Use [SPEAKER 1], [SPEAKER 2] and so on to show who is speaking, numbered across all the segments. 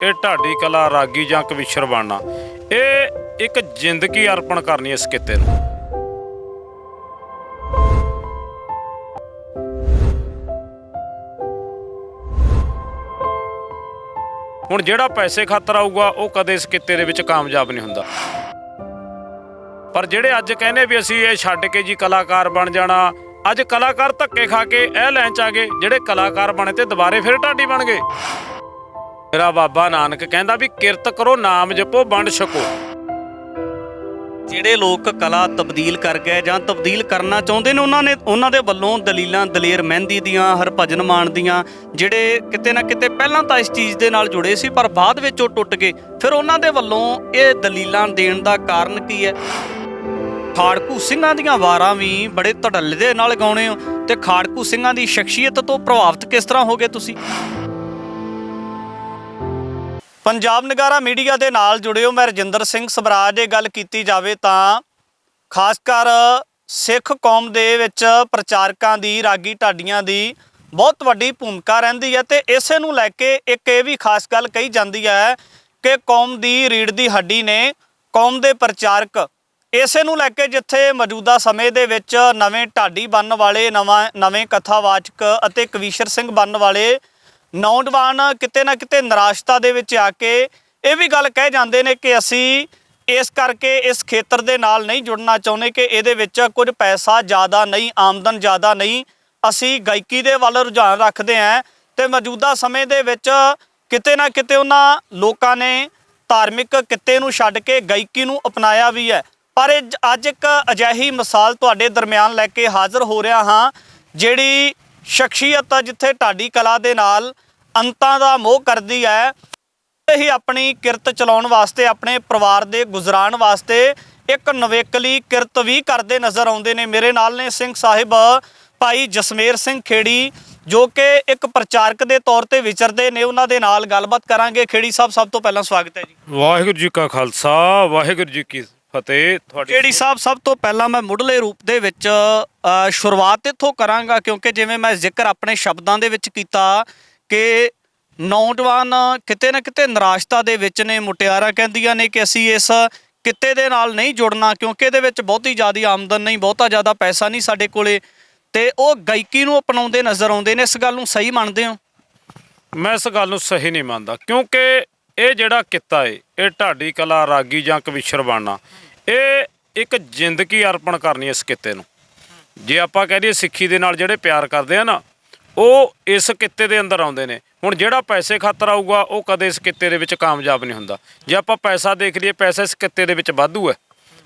[SPEAKER 1] ਇਹ ਢਾਡੀ ਕਲਾ ਰਾਗੀ ਜਾਂ ਕਵਿਸ਼ਰ ਬਣਨਾ। ਇਹ ਇੱਕ ਜ਼ਿੰਦਗੀ ਅਰਪਣ ਕਰਨੀ ਇਸ ਕਿੱਤੇ ਨੂੰ। ਹੁਣ ਜਿਹੜਾ ਪੈਸੇ ਖਾਤਰ ਆਊਗਾ, ਉਹ ਕਦੇ ਇਸ ਕਿੱਤੇ ਦੇ ਵਿੱਚ ਕਾਮਯਾਬ ਨਹੀਂ ਹੁੰਦਾ। ਪਰ ਜਿਹੜੇ ਅੱਜ ਕਹਿੰਦੇ ਵੀ ਅਸੀਂ ਇਹ ਛੱਡ ਕੇ ਜੀ ਕਲਾਕਾਰ ਬਣ ਜਾਣਾ, ਅੱਜ ਕਲਾਕਾਰ ਧੱਕੇ ਖਾ ਕੇ ਇਹ ਲਾਈਨ ਚ ਆ ਗਏ, ਜਿਹੜੇ ਕਲਾਕਾਰ ਬਣੇ ਤੇ ਦੁਬਾਰੇ ਫਿਰ ਢਾਡੀ ਬਣ ਗਏ। ਮੇਰਾ ਬਾਬਾ ਨਾਨਕ ਕਹਿੰਦਾ ਵੀ ਕਿਰਤ ਕਰੋ, ਨਾਮ ਜਪੋ, ਵੰਡ ਛਕੋ।
[SPEAKER 2] ਜਿਹੜੇ ਲੋਕ ਕਲਾ ਤਬਦੀਲ ਕਰ ਗਏ ਜਾਂ ਤਬਦੀਲ ਕਰਨਾ ਚਾਹੁੰਦੇ ਨੇ, ਉਹਨਾਂ ਨੇ, ਉਹਨਾਂ ਦੇ ਵੱਲੋਂ ਦਲੀਲਾਂ ਦਲੇਰ ਮਹਿੰਦੀ ਦੀਆਂ, ਹਰਭਜਨ ਮਾਨ ਦੀਆਂ, ਜਿਹੜੇ ਕਿਤੇ ਨਾ ਕਿਤੇ ਪਹਿਲਾਂ ਤਾਂ ਇਸ ਚੀਜ਼ ਦੇ ਨਾਲ ਜੁੜੇ ਸੀ, ਪਰ ਬਾਅਦ ਵਿੱਚ ਉਹ ਟੁੱਟ ਗਏ। ਫਿਰ ਉਹਨਾਂ ਦੇ ਵੱਲੋਂ ਇਹ ਦਲੀਲਾਂ ਦੇਣ ਦਾ ਕਾਰਨ ਕੀ ਹੈ? ਖਾੜਕੂ ਸਿੰਘਾਂ ਦੀਆਂ ਵਾਰਾਂ ਵੀ ਬੜੇ ਧੜੱਲੇ ਦੇ ਨਾਲ ਗਾਉਣੇ ਹੋ, ਤੇ ਖਾੜਕੂ ਸਿੰਘਾਂ ਦੀ ਸ਼ਖਸੀਅਤ ਤੋਂ ਪ੍ਰਭਾਵਿਤ ਕਿਸ ਤਰ੍ਹਾਂ ਹੋ ਗਏ ਤੁਸੀਂ? ਪੰਜਾਬ ਨਗਾਰਾ ਮੀਡੀਆ ਦੇ ਨਾਲ ਜੁੜਿਓ ਮੈਂ ਰਜਿੰਦਰ ਸਿੰਘ ਸਵਰਾਜ। ਜੇ ਗੱਲ ਕੀਤੀ ਜਾਵੇ ਤਾਂ ਖਾਸ ਕਰ ਸਿੱਖ ਕੌਮ ਦੇ ਵਿੱਚ ਪ੍ਰਚਾਰਕਾਂ ਦੀ, ਰਾਗੀ ਢਾਡੀਆਂ ਦੀ ਬਹੁਤ ਵੱਡੀ ਭੂਮਿਕਾ ਰਹਿੰਦੀ ਹੈ ਤੇ ਇਸੇ ਨੂੰ ਲੈ ਕੇ ਇੱਕ ਇਹ ਵੀ ਖਾਸ ਗੱਲ ਕਹੀ ਜਾਂਦੀ ਹੈ ਕਿ ਕੌਮ ਦੀ ਰੀੜ ਦੀ ਹੱਡੀ ਨੇ ਕੌਮ ਦੇ ਪ੍ਰਚਾਰਕ ਇਸੇ ਨੂੰ ਲੈ ਕੇ ਜਿੱਥੇ ਮੌਜੂਦਾ ਸਮੇਂ ਦੇ ਵਿੱਚ ਨਵੇਂ ਢਾਡੀ ਬਣਨ ਵਾਲੇ, ਨਵਾਂ, ਨਵੇਂ ਕਥਾਵਾਚਕ ਅਤੇ ਕਵੀਸ਼ਰ ਸਿੰਘ ਬਣਨ ਵਾਲੇ ਨੌਜਵਾਨ ਕਿਤੇ ਨਾ ਕਿਤੇ ਨਿਰਾਸ਼ਤਾ ਦੇ ਵਿੱਚ ਆ ਕੇ ਇਹ ਵੀ ਗੱਲ ਕਹਿ ਜਾਂਦੇ ਨੇ ਕਿ ਅਸੀਂ ਇਸ ਕਰਕੇ ਇਸ ਖੇਤਰ ਦੇ ਨਾਲ ਨਹੀਂ ਜੁੜਨਾ ਚਾਹੁੰਦੇ ਕਿ ਇਹਦੇ ਵਿੱਚ ਕੁਝ ਪੈਸਾ ਜ਼ਿਆਦਾ ਨਹੀਂ, ਆਮਦਨ ਜ਼ਿਆਦਾ ਨਹੀਂ, ਅਸੀਂ ਗਾਇਕੀ ਦੇ ਵੱਲ ਰੁਝਾਨ ਰੱਖਦੇ ਹਾਂ ਤੇ ਮੌਜੂਦਾ ਸਮੇਂ ਦੇ ਵਿੱਚ ਕਿਤੇ ਨਾ ਕਿਤੇ ਉਹਨਾਂ ਲੋਕਾਂ ਨੇ ਧਾਰਮਿਕ ਕਿੱਤੇ ਨੂੰ ਛੱਡ ਕੇ ਗਾਇਕੀ ਨੂੰ ਅਪਣਾਇਆ ਵੀ ਹੈ। ਪਰ ਇਹ ਅੱਜ ਇੱਕ ਅਜਿਹੀ ਮਿਸਾਲ ਤੁਹਾਡੇ ਦਰਮਿਆਨ ਲੈ ਕੇ ਹਾਜ਼ਰ ਹੋ ਰਿਹਾ ਹਾਂ, ਜਿਹੜੀ ਸ਼ਖਸੀਅਤ ਆ ਜਿੱਥੇ ਢਾਡੀ ਕਲਾ ਦੇ ਨਾਲ ਅੰਤਾਂ ਦਾ ਮੋਹ ਕਰਦੀ ਹੈ। ਹੀ ਆਪਣੀ ਕਿਰਤ ਚਲਾਉਣ ਵਾਸਤੇ, ਆਪਣੇ ਪਰਿਵਾਰ ਦੇ ਗੁਜ਼ਰਾਨ ਵਾਸਤੇ ਇੱਕ ਨਵੇਕਲੀ ਕਿਰਤ ਵੀ ਕਰਦੇ ਨਜ਼ਰ ਆਉਂਦੇ ਨੇ। ਮੇਰੇ ਨਾਲ ਨੇ ਸਿੰਘ ਸਾਹਿਬ ਭਾਈ ਜਸਮੇਰ ਸਿੰਘ ਖੇੜੀ, ਜੋ ਕਿ ਇੱਕ ਪ੍ਰਚਾਰਕ ਦੇ ਤੌਰ ਤੇ ਵਿਚਰਦੇ ਨੇ। ਉਹਨਾਂ ਦੇ ਨਾਲ ਗੱਲਬਾਤ ਕਰਾਂਗੇ। ਖੇੜੀ ਸਾਹਿਬ, ਸਭ ਤੋਂ ਪਹਿਲਾਂ ਸਵਾਗਤ ਹੈ ਜੀ।
[SPEAKER 1] ਵਾਹਿਗੁਰੂ ਜੀ ਕਾ ਖਾਲਸਾ, ਵਾਹਿਗੁਰੂ ਜੀ ਕੀ ਫਤਿਹ ਤੁਹਾਡੀ
[SPEAKER 2] ਖੇੜੀ ਸਾਹਿਬ ਸਭ ਤੋਂ ਪਹਿਲਾਂ ਮੈਂ ਮੁੱਢਲੇ ਰੂਪ ਦੇ ਵਿੱਚ ਸ਼ੁਰੂਆਤ ਇੱਥੋਂ ਕਰਾਂਗਾ ਕਿਉਂਕਿ ਜਿਵੇਂ ਮੈਂ ਜ਼ਿਕਰ ਆਪਣੇ ਸ਼ਬਦਾਂ ਦੇ ਵਿੱਚ ਕੀਤਾ ਕਿ ਨੌਜਵਾਨ ਕਿਤੇ ਨਾ ਕਿਤੇ ਨਿਰਾਸ਼ਤਾ ਦੇ ਵਿੱਚ ਨੇ ਮੁਟਿਆਰਾਂ ਕਹਿੰਦੀਆਂ ਨੇ ਕਿ ਅਸੀਂ ਇਸ ਕਿੱਤੇ ਦੇ ਨਾਲ ਨਹੀਂ ਜੁੜਨਾ ਕਿਉਂਕਿ ਇਹਦੇ ਵਿੱਚ ਬਹੁਤੀ ਜ਼ਿਆਦਾ ਆਮਦਨ ਨਹੀਂ ਬਹੁਤਾ ਜ਼ਿਆਦਾ ਪੈਸਾ ਨਹੀਂ ਸਾਡੇ ਕੋਲੇ। ਤੇ ਉਹ ਗਾਇਕੀ ਨੂੰ ਅਪਣਾਉਂਦੇ ਨਜ਼ਰ ਆਉਂਦੇ ਨੇ ਇਸ ਗੱਲ ਨੂੰ ਸਹੀ ਮੰਨਦੇ ਹੋ?
[SPEAKER 1] ਮੈਂ ਇਸ ਗੱਲ ਨੂੰ ਸਹੀ ਨਹੀਂ ਮੰਨਦਾ ਕਿਉਂਕਿ ਇਹ ਜਿਹੜਾ ਕਿੱਤਾ ਏ, ਇਹ ਢਾਡੀ ਕਲਾ, ਰਾਗੀ ਜਾਂ ਕਵਿਸ਼ਰ ਬਣਨਾ, ਇਹ ਇੱਕ ਜ਼ਿੰਦਗੀ ਅਰਪਣ ਕਰਨੀ ਇਸ ਕਿੱਤੇ ਨੂੰ। ਜੇ ਆਪਾਂ ਕਹਿ ਦਈਏ ਸਿੱਖੀ ਦੇ ਨਾਲ ਜਿਹੜੇ ਪਿਆਰ ਕਰਦੇ ਆ ਨਾ, ਉਹ ਇਸ ਕਿੱਤੇ ਦੇ ਅੰਦਰ ਆਉਂਦੇ ਨੇ। ਹੁਣ ਜਿਹੜਾ ਪੈਸੇ ਖਾਤਰ ਆਊਗਾ, ਉਹ ਕਦੇ ਇਸ ਕਿੱਤੇ ਦੇ ਵਿੱਚ ਕਾਮਯਾਬ ਨਹੀਂ ਹੁੰਦਾ। ਜੇ ਆਪਾਂ ਪੈਸਾ ਦੇਖ ਲਈਏ, ਪੈਸਾ ਇਸ ਕਿੱਤੇ ਦੇ ਵਿੱਚ ਵਾਧੂ ਹੈ।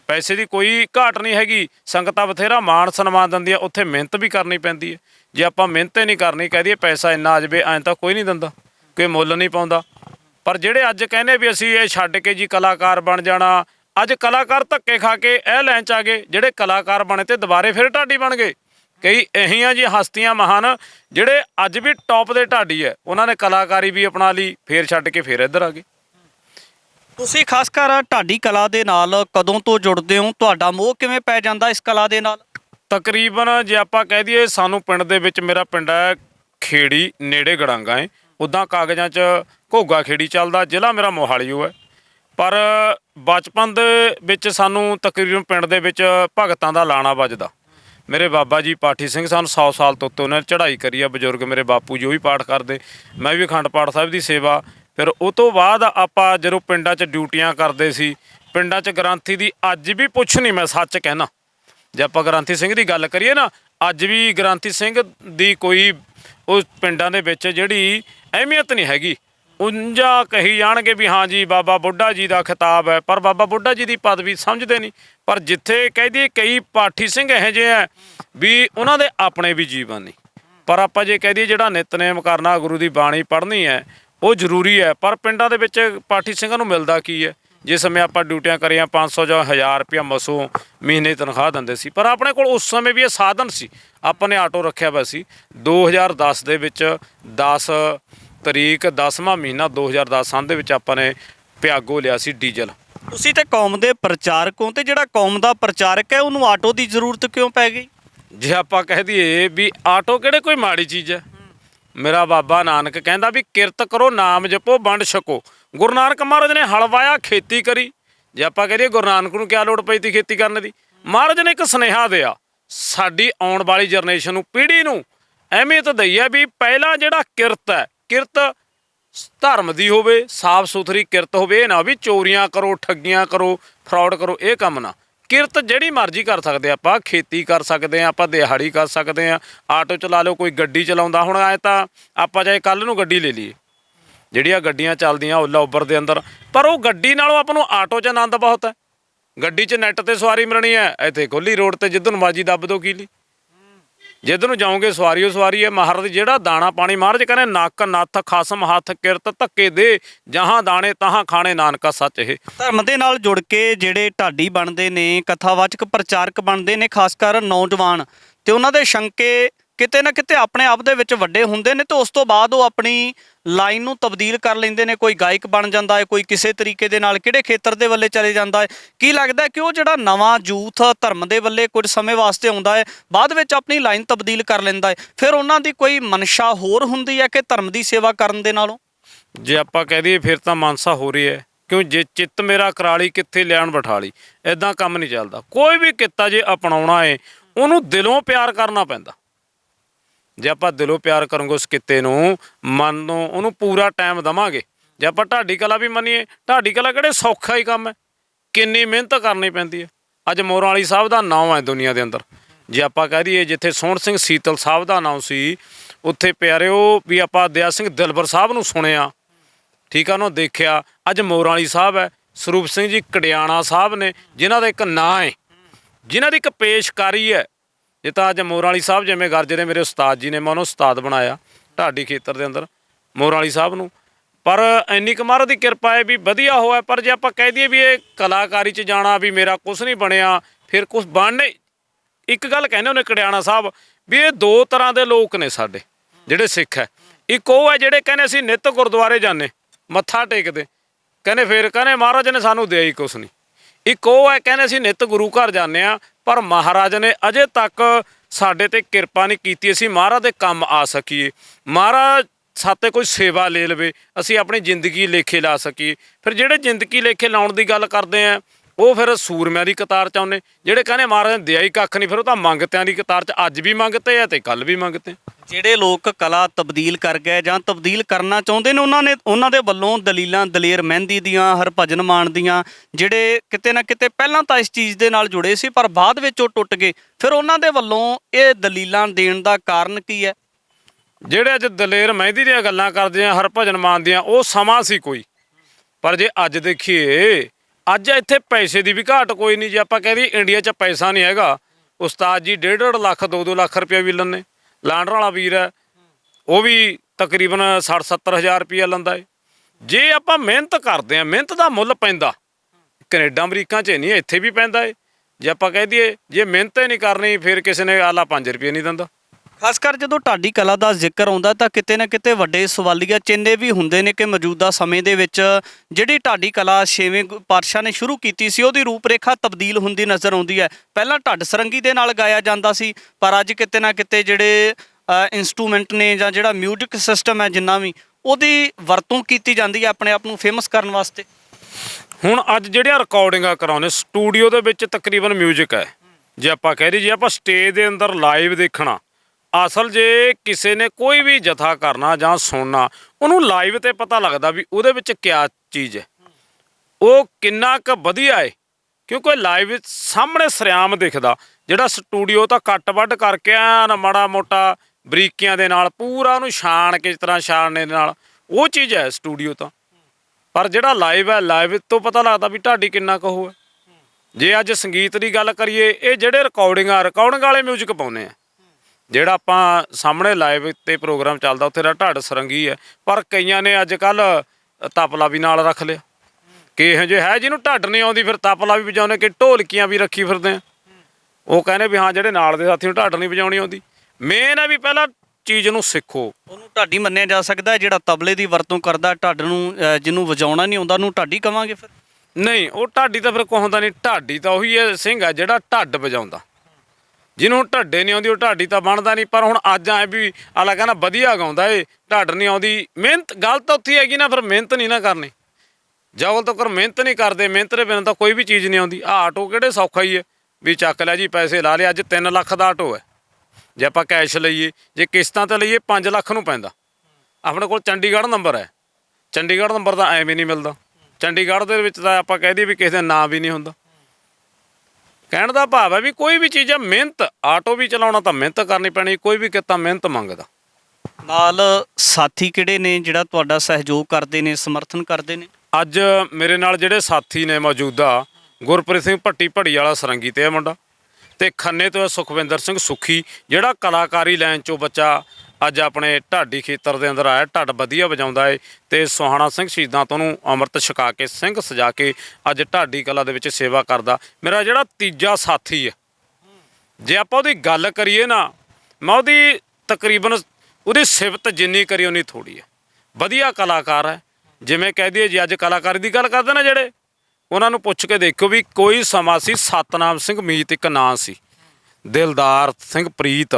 [SPEAKER 1] ਪੈਸੇ ਦੀ ਕੋਈ ਘਾਟ ਨਹੀਂ ਹੈਗੀ, ਸੰਗਤਾਂ ਬਥੇਰਾ ਮਾਣ ਸਨਮਾਨ ਦਿੰਦੀਆਂ, ਉੱਥੇ ਮਿਹਨਤ ਵੀ ਕਰਨੀ ਪੈਂਦੀ ਹੈ। ਜੇ ਆਪਾਂ ਮਿਹਨਤ ਹੀ ਨਹੀਂ ਕਰਨੀ, ਕਹਿ ਦਈਏ ਪੈਸਾ ਇੰਨਾ ਆ ਜਾਵੇ, ਐਂ ਤਾਂ ਕੋਈ ਨਹੀਂ ਦਿੰਦਾ, ਕੋਈ ਮੁੱਲ ਨਹੀਂ ਪਾਉਂਦਾ। ਪਰ ਜਿਹੜੇ ਅੱਜ ਕਹਿੰਦੇ ਵੀ ਅਸੀਂ ਇਹ ਛੱਡ ਕੇ ਜੀ ਕਲਾਕਾਰ ਬਣ ਜਾਣਾ ਅੱਜ ਕਲਾਕਾਰ ਧੱਕੇ ਖਾ ਕੇ ਇਹ ਲਾਈਨ ਚ ਆ ਗਏ ਜਿਹੜੇ ਕਲਾਕਾਰ ਬਣੇ ਤੇ ਦੁਬਾਰੇ ਫਿਰ ਢਾਡੀ ਬਣ ਗਏ। ਕਈ ਇਹੀਆਂ ਜੀ ਹਸਤੀਆਂ ਮਹਾਨ ਜਿਹੜੇ ਅੱਜ ਵੀ ਟੌਪ ਦੇ ਢਾਡੀ ਹੈ ਉਹਨਾਂ ਨੇ ਕਲਾਕਾਰੀ ਵੀ ਅਪਣਾ ਲਈ ਫੇਰ ਛੱਡ ਕੇ ਫੇਰ ਇੱਧਰ ਆ ਗਏ।
[SPEAKER 2] ਤੁਸੀਂ ਖਾਸ ਕਰ ਢਾਡੀ ਕਲਾ ਦੇ ਨਾਲ ਕਦੋਂ ਤੋਂ ਜੁੜਦੇ ਹੋ? ਤੁਹਾਡਾ ਮੋਹ ਕਿਵੇਂ ਪੈ ਜਾਂਦਾ ਇਸ ਕਲਾ ਦੇ ਨਾਲ?
[SPEAKER 1] ਤਕਰੀਬਨ ਜੇ ਆਪਾਂ ਕਹਿ ਦਈਏ ਸਾਨੂੰ ਪਿੰਡ ਦੇ ਵਿੱਚ ਮੇਰਾ ਪਿੰਡ ਹੈ ਖੇੜੀ ਨੇੜੇ ਗੜਾਂਗਾ ਹੈ ਉਦਾਂ ਕਾਗਜ਼ਾਂ 'ਚ ਘੋਗਾ ਖੇੜੀ ਚੱਲਦਾ, ਜ਼ਿਲ੍ਹਾ ਮੇਰਾ ਮੋਹਾਲੀ ਓ ਹੈ। ਪਰ ਬਚਪਨ ਦੇ ਵਿੱਚ ਸਾਨੂੰ ਤਕਰੀਬਨ ਪਿੰਡ ਦੇ ਵਿੱਚ ਭਗਤਾਂ ਦਾ ਲਾਣਾ ਵੱਜਦਾ। ਮੇਰੇ ਬਾਬਾ ਜੀ ਪਾਠੀ ਸਿੰਘ ਸਾਨੂੰ 100 ਸਾਲ ਤੋਂ ਉੱਤੇ ਉਹਨਾਂ ਨੇ ਚੜ੍ਹਾਈ ਕਰੀ ਆ, ਬਜ਼ੁਰਗ ਮੇਰੇ ਬਾਪੂ ਜੀ ਉਹ ਵੀ ਪਾਠ ਕਰਦੇ, ਮੈਂ ਵੀ ਅਖੰਡ ਪਾਠ ਸਾਹਿਬ ਦੀ ਸੇਵਾ। ਫਿਰ ਉਹ ਤੋਂ ਬਾਅਦ ਆਪਾਂ ਜਦੋਂ ਪਿੰਡਾਂ 'ਚ ਡਿਊਟੀਆਂ ਕਰਦੇ ਸੀ, ਪਿੰਡਾਂ 'ਚ ਗ੍ਰੰਥੀ ਦੀ ਅੱਜ ਵੀ ਪੁੱਛ ਨਹੀਂ ਮੈਂ ਸੱਚ ਕਹਿਣਾ। ਜੇ ਆਪਾਂ ਗ੍ਰੰਥੀ ਸਿੰਘ ਦੀ ਗੱਲ ਕਰੀਏ ਨਾ, ਅੱਜ ਵੀ ਗ੍ਰੰਥੀ ਸਿੰਘ ਦੀ ਕੋਈ ਉਹ ਪਿੰਡਾਂ ਦੇ ਵਿੱਚ ਜਿਹੜੀ ਅਹਿਮੀਅਤ ਨਹੀਂ ਹੈਗੀ। ਉਂਝਾ ਕਹੀ ਜਾਣਗੇ ਵੀ ਹਾਂ ਜੀ, ਬਾਬਾ ਬੁੱਢਾ ਜੀ ਦਾ ਖਿਤਾਬ ਹੈ, ਪਰ ਬਾਬਾ ਬੁੱਢਾ ਜੀ ਦੀ ਪਦਵੀ ਸਮਝਦੇ ਨਹੀਂ। ਪਰ ਜਿੱਥੇ ਕਹਦੀ ਕਈ ਪਾਠੀ ਸਿੰਘ ਇਹੋ ਜਿਹੇ ਹੈ ਵੀ ਉਹਨਾਂ ਦੇ ਆਪਣੇ ਵੀ ਜੀਵਨ ਨਹੀਂ ਪਰ ਆਪਾਂ ਜੇ ਕਹਦੀ ਜਿਹੜਾ ਨਿਤਨੇਮ ਕਰਨਾ, ਗੁਰੂ ਦੀ ਬਾਣੀ ਪੜ੍ਹਨੀ ਹੈ, ਉਹ ਜ਼ਰੂਰੀ ਹੈ। ਪਰ ਪਿੰਡਾਂ ਦੇ ਵਿੱਚ ਪਾਠੀ ਸਿੰਘਾਂ ਨੂੰ ਮਿਲਦਾ ਕੀ ਹੈ? ਜਿਸ ਸਮੇਂ ਆਪਾਂ ਡਿਊਟੀਆਂ ਕਰੀਆਂ 500 ਜਾਂ 1000 ਰੁਪਇਆ ਮਸੋਂ ਮਹੀਨੇ ਤਨਖਾਹ ਦਿੰਦੇ ਸੀ। ਪਰ ਆਪਣੇ ਕੋਲ ਉਸ ਸਮੇਂ ਵੀ ਇਹ ਸਾਧਨ ਸੀ। ਆਪਾਂ ਨੇ ਆਟੋ ਰੱਖਿਆ ਹੋਇਆ ਸੀ। 2010 ਦੇ ਵਿੱਚ 10 ਤਰੀਕ 10ਵਾਂ ਮਹੀਨਾ 2010 ਸੰਨ ਦੇ ਵਿੱਚ ਆਪਾਂ ਨੇ ਪਿਆਗੋ ਲਿਆ ਸੀ ਡੀਜ਼ਲ।
[SPEAKER 2] ਤੁਸੀਂ ਤੇ ਕੌਮ ਦੇ ਪ੍ਰਚਾਰਕ ਹੋ ਤੇ ਜਿਹੜਾ ਕੌਮ ਦਾ ਪ੍ਰਚਾਰਕ ਹੈ ਉਹਨੂੰ ਆਟੋ ਦੀ ਜ਼ਰੂਰਤ ਕਿਉਂ ਪੈ ਗਈ?
[SPEAKER 1] ਜੇ ਆਪਾਂ ਕਹਿ ਦਈਏ ਵੀ ਆਟੋ ਕਿਹੜੇ ਕੋਈ ਮਾੜੀ ਚੀਜ਼ ਹੈ? ਮੇਰਾ ਬਾਬਾ ਨਾਨਕ ਕਹਿੰਦਾ ਵੀ ਕਿਰਤ ਕਰੋ ਨਾਮ ਜਪੋ ਵੰਡ ਛਕੋ। ਗੁਰੂ ਨਾਨਕ ਮਹਾਰਾਜ ਨੇ ਹਲ ਵਾਇਆ ਖੇਤੀ ਕਰੀ। ਜੇ ਆਪਾਂ ਕਹੀਏ ਗੁਰੂ ਨਾਨਕ ਨੂੰ ਕਿਆ ਲੋੜ ਪਈ ਤੀ ਖੇਤੀ ਕਰਨ ਦੀ? ਮਹਾਰਾਜ ਨੇ ਇੱਕ ਸੁਨੇਹਾ ਦਿਆ, ਸਾਡੀ ਆਉਣ ਵਾਲੀ ਜਨਰੇਸ਼ਨ ਨੂੰ, ਪੀੜ੍ਹੀ ਨੂੰ ਅਹਿਮੀਅਤ ਦਈ ਹੈ ਵੀ ਪਹਿਲਾਂ ਜਿਹੜਾ ਕਿਰਤ ਹੈ, ਕਿਰਤ ਧਰਮ ਦੀ ਹੋਵੇ ਸਾਫ਼ ਸੁਥਰੀ ਕਿਰਤ ਹੋਵੇ, ਇਹ ਨਾ ਵੀ ਚੋਰੀਆਂ ਕਰੋ, ਠੱਗੀਆਂ ਕਰੋ, ਫਰਾਡ ਕਰੋ, ਇਹ ਕੰਮ ਨਾ। ਕਿਰਤ ਜਿਹੜੀ ਮਰਜ਼ੀ ਕਰ ਸਕਦੇ ਆਪਾਂ, ਖੇਤੀ ਕਰ ਸਕਦੇ ਆ, ਆਪਾਂ ਦਿਹਾੜੀ ਕਰ ਸਕਦੇ ਆ, ਆਟੋ ਚਲਾ ਲਓ, ਕੋਈ ਗੱਡੀ ਚਲਾਉਂਦਾ, ਹੁਣ ਆਏ ਤਾਂ ਆਪਾਂ ਚਾਹੇ ਕੱਲ ਨੂੰ ਗੱਡੀ ਲੈ ਲਈਏ। ਜਿਹੜੀਆਂ ਗੱਡੀਆਂ ਚੱਲਦੀਆਂ ਓਲਾ ਉਬਰ ਦੇ ਅੰਦਰ, ਪਰ ਉਹ ਗੱਡੀ ਨਾਲੋਂ ਆਪਾਂ ਨੂੰ ਆਟੋ 'ਚ ਆਨੰਦ ਬਹੁਤ ਹੈ। ਗੱਡੀ 'ਚ ਨੈੱਟ ਤੇ ਸਵਾਰੀ ਮਿਲਣੀ ਹੈ, ਇੱਥੇ ਖੋਲੀ ਰੋਡ ਤੇ ਜਿੱਦਨ ਮਰਜ਼ੀ ਦੱਬ ਦੋ ਕੀਲੀ। ਜਿੱਧਰ ਨੂੰ ਜਾਓਗੇ, ਸਵਾਰੀ ਓ ਸਵਾਰੀ ਹੈ। ਮਹਾਰਾਜ ਜਿਹੜਾ ਦਾਣਾ ਪਾਣੀ, ਮਹਾਰਾਜ ਕਹਿੰਦੇ, ਨੱਕ, ਨੱਥ, ਖਸਮ, ਹੱਥ, ਕਿਰਤ, ਧੱਕੇ ਦੇ, ਜਹਾਂ ਦਾਣੇ, ਤਹਾਂ ਖਾਣੇ, ਨਾਨਕਾ ਸੱਚ ਇਹ।
[SPEAKER 2] ਧਰਮ ਦੇ ਨਾਲ ਜੁੜ ਕੇ ਜਿਹੜੇ ਢਾਡੀ ਬਣਦੇ ਨੇ, ਕਥਾਵਾਚਕ ਪ੍ਰਚਾਰਕ ਬਣਦੇ ਨੇ, ਖਾਸ ਕਰ ਨੌਜਵਾਨ, ਤੇ ਉਹਨਾਂ ਦੇ ਸ਼ੰਕੇ ਕਿਤੇ ਨਾ ਕਿਤੇ ਆਪਣੇ ਆਪ ਦੇ ਵਿੱਚ ਵੱਡੇ ਹੁੰਦੇ ਨੇ ਤੇ ਉਸ ਤੋਂ ਬਾਅਦ ਉਹ ਆਪਣੀ ਲਾਈਨ ਨੂੰ ਤਬਦੀਲ ਕਰ ਲੈਂਦੇ ਨੇ। ਕੋਈ ਗਾਇਕ ਬਣ ਜਾਂਦਾ ਹੈ, ਕੋਈ ਕਿਸੇ ਤਰੀਕੇ ਦੇ ਨਾਲ ਕਿਹੜੇ ਖੇਤਰ ਦੇ ਵੱਲੇ ਚਲੇ ਜਾਂਦਾ ਹੈ। ਕੀ ਲੱਗਦਾ ਕਿ ਉਹ ਜਿਹੜਾ ਨਵਾਂ ਯੂਥ ਧਰਮ ਦੇ ਵੱਲੇ ਕੁਝ ਸਮੇਂ ਵਾਸਤੇ ਆਉਂਦਾ ਹੈ, ਬਾਅਦ ਵਿੱਚ ਆਪਣੀ ਲਾਈਨ ਤਬਦੀਲ ਕਰ ਲੈਂਦਾ ਹੈ। ਫਿਰ ਉਹਨਾਂ ਦੀ ਕੋਈ ਮਨਸ਼ਾ ਹੋਰ ਹੁੰਦੀ ਹੈ ਕਿ ਧਰਮ ਦੀ ਸੇਵਾ ਕਰਨ ਦੇ ਨਾਲੋਂ?
[SPEAKER 1] ਜੇ ਆਪਾਂ ਕਹਿ ਦਈਏ ਫਿਰ ਤਾਂ ਮਾਨਸਾ ਹੋ ਰਹੀ ਹੈ। ਕਿਉਂ? ਜੇ ਚਿੱਤ ਮੇਰਾ ਕਰਾਲੀ, ਕਿੱਥੇ ਲਿਆਣ ਬਿਠਾਲੀ ਐਦਾਂ ਕੰਮ ਨਹੀਂ ਚੱਲਦਾ। ਕੋਈ ਵੀ ਕਿੱਤਾ ਜੇ ਅਪਣਾਉਣਾ ਏ, ਉਹਨੂੰ ਦਿਲੋਂ ਪਿਆਰ ਕਰਨਾ ਪੈਂਦਾ। ਜੇ ਆਪਾਂ ਦਿਲੋਂ ਪਿਆਰ ਕਰਾਂਗੇ ਉਸ ਕਿੱਤੇ ਨੂੰ, ਮਨ ਨੂੰ, ਉਹਨੂੰ ਪੂਰਾ ਟਾਈਮ ਦਵਾਂਗੇ। ਜੇ ਆਪਾਂ ਢਾਡੀ ਕਲਾ ਵੀ ਮੰਨੀਏ ਢਾਡੀ ਕਲਾ ਕਿਹੜੇ ਸੌਖਾ ਹੀ ਕੰਮ ਹੈ। ਕਿੰਨੀ ਮਿਹਨਤ ਕਰਨੀ ਪੈਂਦੀ ਹੈ। ਅੱਜ ਮੋਰਾਂ ਵਾਲੀ ਸਾਹਿਬ ਦਾ ਨਾਮ ਹੈ ਦੁਨੀਆ ਦੇ ਅੰਦਰ। ਜੇ ਆਪਾਂ ਕਹਿ ਦਈਏ ਜਿੱਥੇ ਸੋਹਣ ਸਿੰਘ ਸੀਤਲ ਸਾਹਿਬ ਦਾ ਨਾਮ ਸੀ, ਉੱਥੇ ਪਿਆਰਿਓ ਵੀ ਆਪਾਂ ਦਇਆ ਸਿੰਘ ਦਿਲਬਰ ਸਾਹਿਬ ਨੂੰ ਸੁਣਿਆ। ਠੀਕ ਆ, ਉਹਨੂੰ ਦੇਖਿਆ। ਅੱਜ ਮੋਰਾਂ ਵਾਲੀ ਸਾਹਿਬ ਹੈ, ਸਰੂਪ ਸਿੰਘ ਜੀ ਕੜਿਆਣਾ ਸਾਹਿਬ ਨੇ, ਜਿਨ੍ਹਾਂ ਦਾ ਇੱਕ ਨਾਂ ਹੈ। ਜਿਨ੍ਹਾਂ ਦੀ ਇੱਕ ਪੇਸ਼ਕਾਰੀ ਹੈ ਜੇ ਤਾਂ ਅੱਜ ਮੋਰਾਲੀ ਸਾਹਿਬ ਜਿਵੇਂ ਗਰਜੇ ਨੇ ਮੇਰੇ ਉਸਤਾਦ ਜੀ ਨੇ, ਮੈਂ ਉਹਨੂੰ ਉਸਤਾਦ ਬਣਾਇਆ ਢਾਡੀ ਖੇਤਰ ਦੇ ਅੰਦਰ ਮੋਰਾਂ ਸਾਹਿਬ ਨੂੰ। ਪਰ ਇੰਨੀ ਕੁ ਮਹਾਰਾਜ ਦੀ ਕਿਰਪਾ ਹੈ ਵੀ ਵਧੀਆ ਹੋਇਆ, ਪਰ ਜੇ ਆਪਾਂ ਕਹਿ ਦਈਏ ਵੀ ਇਹ ਕਲਾਕਾਰੀ 'ਚ ਜਾਣਾ ਵੀ ਮੇਰਾ ਕੁਝ ਨਹੀਂ ਬਣਿਆ, ਫਿਰ ਕੁਝ ਬਣਨੇ ਇੱਕ ਗੱਲ ਕਹਿੰਦੇ ਉਹਨੇ ਕੜਿਆਣਾ ਸਾਹਿਬ, ਵੀ ਇਹ ਦੋ ਤਰ੍ਹਾਂ ਦੇ ਲੋਕ ਨੇ ਸਾਡੇ, ਜਿਹੜੇ ਸਿੱਖ ਹੈ। ਇੱਕ ਉਹ ਹੈ ਜਿਹੜੇ ਕਹਿੰਦੇ ਅਸੀਂ ਨਿੱਤ ਗੁਰਦੁਆਰੇ ਜਾਂਦੇ, ਮੱਥਾ ਟੇਕਦੇ। ਕਹਿੰਦੇ ਫਿਰ ਕਹਿੰਦੇ ਮਹਾਰਾਜ ਨੇ ਸਾਨੂੰ ਦਿਆ ਹੀ ਕੁਛ ਨਹੀਂ। ਇੱਕ ਉਹ ਹੈ, ਕਹਿੰਦੇ ਅਸੀਂ ਨਿੱਤ ਗੁਰੂ ਘਰ ਜਾਂਦੇ ਆ ਪਰ ਮਹਾਰਾਜ ਨੇ ਅਜੇ ਤੱਕ ਸਾਡੇ ਤੇ ਕਿਰਪਾ ਨਹੀਂ ਕੀਤੀ, ਅਸੀਂ ਮਹਾਰਾਜ ਦੇ ਕੰਮ ਆ ਸਕੀਏ। ਮਹਾਰਾਜ ਸਾਤੇ ਕੋਈ ਸੇਵਾ ਲੈ ਲਵੇ, ਅਸੀਂ ਆਪਣੀ ਜ਼ਿੰਦਗੀ ਲੇਖੇ ਲਾ ਸਕੀਏ। ਫਿਰ ਜਿਹੜੇ ਜ਼ਿੰਦਗੀ ਲੇਖੇ ਲਾਉਣ ਦੀ ਗੱਲ ਕਰਦੇ ਆ ਉਹ ਫਿਰ ਸੂਰਮਿਆਂ ਦੀ ਕਤਾਰ ਚ ਆਉਂਦੇ। ਜਿਹੜੇ ਕਹਿੰਦੇ ਮਹਾਰਾਜ ਨੇ ਦਿਆ ਹੀ ਕੱਖ ਨਹੀਂ ਫਿਰ ਉਹ ਤਾਂ ਮੰਗਤਿਆਂ ਦੀ ਕਤਾਰ ਚ ਅੱਜ ਵੀ ਮੰਗਤੇ ਆ ਤੇ ਕੱਲ ਵੀ ਮੰਗਤੇ
[SPEAKER 2] ਜਿਹੜੇ ਲੋਕ ਕਲਾ ਤਬਦੀਲ ਕਰ ਗਏ ਜਾਂ ਤਬਦੀਲ ਕਰਨਾ ਚਾਹੁੰਦੇ ਨੇ ਉਹਨਾਂ ਨੇ ਉਹਨਾਂ ਦੇ ਵੱਲੋਂ ਦਲੀਲਾਂ ਦਲੇਰ ਮਹਿੰਦੀ ਦੀਆਂ ਹਰਭਜਨ ਮਾਨ ਦੀਆਂ ਜਿਹੜੇ ਕਿਤੇ ਨਾ ਕਿਤੇ ਪਹਿਲਾਂ ਤਾਂ ਇਸ ਚੀਜ਼ ਦੇ ਨਾਲ ਜੁੜੇ ਸੀ ਪਰ ਬਾਅਦ ਵਿੱਚ ਉਹ ਟੁੱਟ ਗਏ। ਫਿਰ ਉਹਨਾਂ ਦੇ ਵੱਲੋਂ ਇਹ ਦਲੀਲਾਂ ਦੇਣ ਦਾ ਕਾਰਨ ਕੀ ਹੈ?
[SPEAKER 1] ਜਿਹੜੇ ਅੱਜ ਦਲੇਰ ਮਹਿੰਦੀ ਦੀਆਂ ਗੱਲਾਂ ਕਰਦੇ ਆ ਹਰਭਜਨ ਮਾਨ ਦੀਆਂ ਉਹ ਸਮਾਂ ਸੀ ਕੋਈ। ਪਰ ਜੇ ਅੱਜ ਦੇਖੀਏ ਅੱਜ ਇੱਥੇ ਪੈਸੇ ਦੀ ਵੀ ਘਾਟ ਕੋਈ ਨਹੀਂ ਜੇ, ਆਪਾਂ ਕਹਿੰਦੇ ਇੰਡੀਆ 'ਚ ਪੈਸਾ ਨਹੀਂ ਹੈਗਾ। ਉਸਤਾਦ ਜੀ 1.5 ਲੱਖ 2-2 ਲੱਖ ਰੁਪਏ ਵੀ ਲੈਂਦੇ ਲਾਂਡਰ ਵਾਲਾ ਵੀਰ ਹੈ, ਉਹ ਵੀ ਤਕਰੀਬਨ 60-70 ਹਜ਼ਾਰ ਰੁਪਏ ਲੈਂਦਾ ਏ। ਜੇ ਆਪਾਂ ਮਿਹਨਤ ਕਰਦੇ ਆ ਮਿਹਨਤ ਦਾ ਮੁੱਲ ਪੈਂਦਾ। ਕੈਨੇਡਾ, ਅਮਰੀਕਾ 'ਚ ਨਹੀਂ, ਇੱਥੇ ਵੀ ਪੈਂਦਾ ਏ। ਜੇ ਆਪਾਂ ਕਹਿ ਦਈਏ, ਜੇ ਮਿਹਨਤ ਹੀ ਨਹੀਂ ਕਰਨੀ, ਫਿਰ ਕਿਸੇ ਨੇ ਆਲਾ 5 ਰੁਪਏ ਨਹੀਂ ਦਿੰਦਾ।
[SPEAKER 2] ਖਾਸ ਕਰ ਜਦੋਂ ਢਾਡੀ ਕਲਾ ਦਾ ਜ਼ਿਕਰ ਆਉਂਦਾ ਤਾਂ ਕਿਤੇ ਨਾ ਕਿਤੇ ਵੱਡੇ ਸਵਾਲੀਆ ਚਿੰਨੇ ਵੀ ਹੁੰਦੇ ਨੇ ਕਿ ਮੌਜੂਦਾ ਸਮੇਂ ਦੇ ਵਿੱਚ ਜਿਹੜੀ ਢਾਡੀ ਕਲਾ ਛੇਵੇਂ ਪਾਤਸ਼ਾਹ ਨੇ ਸ਼ੁਰੂ ਕੀਤੀ ਸੀ, ਉਹਦੀ ਰੂਪਰੇਖਾ ਤਬਦੀਲ ਹੁੰਦੀ ਨਜ਼ਰ ਆਉਂਦੀ ਹੈ। ਪਹਿਲਾਂ ਢੱਡ ਸਰੰਗੀ ਦੇ ਨਾਲ ਗਾਇਆ ਜਾਂਦਾ ਸੀ, ਪਰ ਅੱਜ ਕਿਤੇ ਨਾ ਕਿਤੇ ਜਿਹੜੇ ਇਨਸਟਰੂਮੈਂਟ ਨੇ ਜਾਂ ਜਿਹੜਾ ਮਿਊਜ਼ਿਕ ਸਿਸਟਮ ਹੈ ਜਿੰਨਾ ਵੀ, ਉਹਦੀ ਵਰਤੋਂ ਕੀਤੀ ਜਾਂਦੀ ਹੈ ਆਪਣੇ ਆਪ ਨੂੰ ਫੇਮਸ ਕਰਨ ਵਾਸਤੇ।
[SPEAKER 1] ਹੁਣ ਅੱਜ ਜਿਹੜੀਆਂ ਰਿਕਾਰਡਿੰਗਾਂ ਕਰਾਉਂਦੇ ਸਟੂਡੀਓ ਦੇ ਵਿੱਚ ਤਕਰੀਬਨ ਮਿਊਜ਼ਿਕ ਹੈ। ਜੇ ਆਪਾਂ ਕਹਿ ਦਈਏ, ਜੇ ਆਪਾਂ ਸਟੇਜ ਦੇ ਅੰਦਰ ਲਾਈਵ ਦੇਖਣਾ ਅਸਲ ਜੇ ਕਿਸੇ ਨੇ ਕੋਈ ਵੀ ਜਥਾ ਕਰਨਾ ਜਾਂ ਸੁਣਨਾ, ਉਹਨੂੰ ਲਾਈਵ ਤੇ ਪਤਾ ਲੱਗਦਾ ਵੀ ਉਹਦੇ ਵਿੱਚ ਕਿਆ ਚੀਜ਼ ਹੈ। ਉਹ ਕਿੰਨਾ ਕੁ ਵਧੀਆ ਹੈ, ਕਿਉਂਕਿ ਲਾਈਵ ਸਾਹਮਣੇ ਸਰਿਆਮ ਦਿਖਦਾ, ਜਿਹੜਾ ਸਟੂਡੀਓ ਤਾਂ ਕੱਟ ਵੱਢ ਕਰਕੇ ਆ ਮਾੜਾ ਮੋਟਾ ਬਰੀਕੀਆਂ ਦੇ ਨਾਲ, ਪੂਰਾ ਉਹਨੂੰ ਛਾਣ ਕੇ ਇਸ ਤਰ੍ਹਾਂ ਛਾਣਨੇ ਦੇ ਨਾਲ, ਉਹ ਚੀਜ਼ ਹੈ ਸਟੂਡੀਓ ਤਾਂ। ਪਰ ਜਿਹੜਾ ਲਾਈਵ ਹੈ ਲਾਈਵ ਤੋਂ ਪਤਾ ਲੱਗਦਾ ਵੀ ਢਾਡੀ ਕਿੰਨਾ ਕੁ ਹੈ। ਜੇ ਅੱਜ ਸੰਗੀਤ ਦੀ ਗੱਲ ਕਰੀਏ, ਇਹ ਜਿਹੜੇ ਰਿਕਾਰਡਿੰਗਾਂ ਰਿਕਾਰਡਿੰਗ ਵਾਲੇ 뮤직 ਪਾਉਂਦੇ ਆ। ਜਿਹੜਾ ਆਪਾਂ ਸਾਹਮਣੇ ਲਾਈਵ ਤੇ ਪ੍ਰੋਗਰਾਮ ਚੱਲਦਾ ਉੱਥੇ ਦਾ ਢਾਡ ਸਰੰਗੀ ਹੈ। ਪਰ ਕਈਆਂ ਨੇ ਅੱਜ ਕੱਲ ਤਪਲਾ ਵੀ ਨਾਲ ਰੱਖ ਲਿਆ। ਕਿ ਇਹੋ ਜਿਹੇ ਹੈ ਜਿਹਨੂੰ ਢੱਡ ਨਹੀਂ ਆਉਂਦੀ ਫਿਰ ਤਪਲਾ ਵੀ ਵਜਾਉਂਦੇ ਕਿ ਢੋਲਕੀਆਂ ਵੀ ਰੱਖੀ ਫਿਰਦੇ ਆ। ਉਹ ਕਹਿੰਦੇ ਵੀ ਹਾਂ ਜਿਹੜੇ ਨਾਲ ਦੇ ਸਾਥੀ ਨੂੰ ਢੱਡ ਨਹੀਂ ਵਜਾਉਣੀ ਆਉਂਦੀ। ਮੇਨ ਹੈ ਵੀ ਪਹਿਲਾਂ ਚੀਜ਼ ਨੂੰ ਸਿੱਖੋ।
[SPEAKER 2] ਉਹਨੂੰ ਢਾਡੀ ਮੰਨਿਆ ਜਾ ਸਕਦਾ ਜਿਹੜਾ ਤਬਲੇ ਦੀ ਵਰਤੋਂ ਕਰਦਾ ਢੱਡ ਨੂੰ ਜਿਹਨੂੰ ਵਜਾਉਣਾ ਨਹੀਂ ਆਉਂਦਾ ਉਹਨੂੰ ਢਾਡੀ ਕਵਾਂਗੇ ਫਿਰ?
[SPEAKER 1] ਨਹੀਂ ਉਹ ਢਾਡੀ ਤਾਂ ਫਿਰ ਕੋਈ ਹੁੰਦਾ ਨਹੀਂ। ਢਾਡੀ ਤਾਂ ਉਹੀ ਹੈ ਸਿੰਘ ਹੈ ਜਿਹੜਾ ਢੱਡ ਵਜਾਉਂਦਾ। ਜਿਹਨੂੰ ਢੱਡੇ ਨਹੀਂ ਆਉਂਦੀ, ਉਹ ਢਾਡੀ ਤਾਂ ਬਣਦਾ ਨਹੀਂ, ਪਰ ਹੁਣ ਅੱਜ ਐ ਵੀ ਆਲਾ ਕਹਿੰਦਾ ਵਧੀਆ ਗਾਉਂਦਾ ਏ, ਢੱਡ ਨਹੀਂ ਆਉਂਦੀ। ਮਿਹਨਤ, ਗੱਲ ਤਾਂ ਉੱਥੇ ਹੈਗੀ ਨਾ, ਫਿਰ ਮਿਹਨਤ ਨਹੀਂ ਨਾ ਕਰਨੀ। ਜਵਲ ਤੱਕ ਮਿਹਨਤ ਨਹੀਂ ਕਰਦੇ, ਮਿਹਨਤ ਦੇ ਬਿਨਾਂ ਤਾਂ ਕੋਈ ਵੀ ਚੀਜ਼ ਨਹੀਂ ਆਉਂਦੀ। ਆ ਆਟੋ ਕਿਹੜੇ ਸੌਖਾ ਹੀ ਹੈ, ਵੀ ਚੱਕ ਲੈ ਜੀ, ਪੈਸੇ ਲਾ ਲਿਆ ਅੱਜ 3 ਲੱਖ ਦਾ ਆਟੋ ਹੈ। ਜੇ ਆਪਾਂ ਕੈਸ਼ ਲਈਏ, ਜੇ ਕਿਸ਼ਤਾਂ ਤੇ ਲਈਏ 5 ਲੱਖ ਨੂੰ ਪੈਂਦਾ। ਆਪਣੇ ਕੋਲ ਚੰਡੀਗੜ੍ਹ ਨੰਬਰ ਹੈ। ਚੰਡੀਗੜ੍ਹ ਨੰਬਰ ਤਾਂ ਐਵੇਂ ਨਹੀਂ ਮਿਲਦਾ। ਚੰਡੀਗੜ੍ਹ ਦੇ ਵਿੱਚ ਤਾਂ ਆਪਾਂ ਕਹਿ ਦਈਏ ਵੀ ਕਿਸੇ ਦਾ ਨਾਂ ਵੀ ਨਹੀਂ ਹੁੰਦਾ। ਕਹਿਣ ਦਾ ਭਾਵ ਹੈ ਵੀ ਕੋਈ ਵੀ ਚੀਜ਼ ਹੈ ਮਿਹਨਤ ਆਟੋ ਵੀ ਚਲਾਉਣਾ ਤਾਂ ਮਿਹਨਤ ਕਰਨੀ ਪੈਣੀ ਕੋਈ ਵੀ ਕਿੱਤਾ ਮਿਹਨਤ ਮੰਗਦਾ।
[SPEAKER 2] ਨਾਲ ਸਾਥੀ ਕਿਹੜੇ ਨੇ ਜਿਹੜਾ ਤੁਹਾਡਾ ਸਹਿਯੋਗ ਕਰਦੇ ਨੇ ਸਮਰਥਨ ਕਰਦੇ ਨੇ?
[SPEAKER 1] ਅੱਜ ਮੇਰੇ ਨਾਲ ਜਿਹੜੇ ਸਾਥੀ ਨੇ ਮੌਜੂਦਾ ਗੁਰਪ੍ਰੀਤ ਸਿੰਘ ਭੱਟੀ ਭੜੀ ਵਾਲਾ ਸਰੰਗੀ ਤੇ ਹੈ ਮੁੰਡਾ ਤੇ ਖੰਨੇ ਤੋਂ ਸੁਖਵਿੰਦਰ ਸਿੰਘ ਸੁਖੀ ਜਿਹੜਾ ਕਲਾਕਾਰੀ ਲਾਈਨ ਚੋਂ ਬੱਚਾ ਅੱਜ ਆਪਣੇ ਢਾਡੀ ਖੇਤਰ ਦੇ ਅੰਦਰ ਆਇਆ, ਢੱਡ ਵਧੀਆ ਵਜਾਉਂਦਾ ਏ ਤੇ ਸੁਹਾਣਾ ਸਿੰਘ ਸ਼ਹੀਦਾਂ ਤੋਂ ਨੂੰ ਅੰਮ੍ਰਿਤ ਛਕਾ ਕੇ, ਸਿੰਘ ਸਜਾ ਕੇ ਅੱਜ ਢਾਡੀ ਕਲਾ ਦੇ ਵਿੱਚ ਸੇਵਾ ਕਰਦਾ। ਮੇਰਾ ਜਿਹੜਾ ਤੀਜਾ ਸਾਥੀ ਹੈ ਜੇ ਆਪਾਂ ਉਹਦੀ ਗੱਲ ਕਰੀਏ ਨਾ, ਮੈਂ ਉਹਦੀ ਤਕਰੀਬਨ ਉਹਦੀ ਸਿਫਤ ਜਿੰਨੀ ਕਰੀ ਉਨੀ ਥੋੜੀ ਹੈ ਵਧੀਆ ਕਲਾਕਾਰ ਹੈ ਜਿਵੇਂ ਕਹਿ ਦਈਏ ਜੇ ਅੱਜ ਕਲਾਕਾਰੀ ਦੀ ਗੱਲ ਕਰਦੇ ਨਾ ਜਿਹੜੇ, ਉਹਨਾਂ ਨੂੰ ਪੁੱਛ ਕੇ ਦੇਖੋ ਵੀ ਕੋਈ ਸਮਾਂ ਸੀ, ਸਤਨਾਮ ਸਿੰਘ ਮੀਤ ਇੱਕ ਨਾਂ ਸੀ। ਦਿਲਦਾਰ ਸਿੰਘ ਪ੍ਰੀਤ।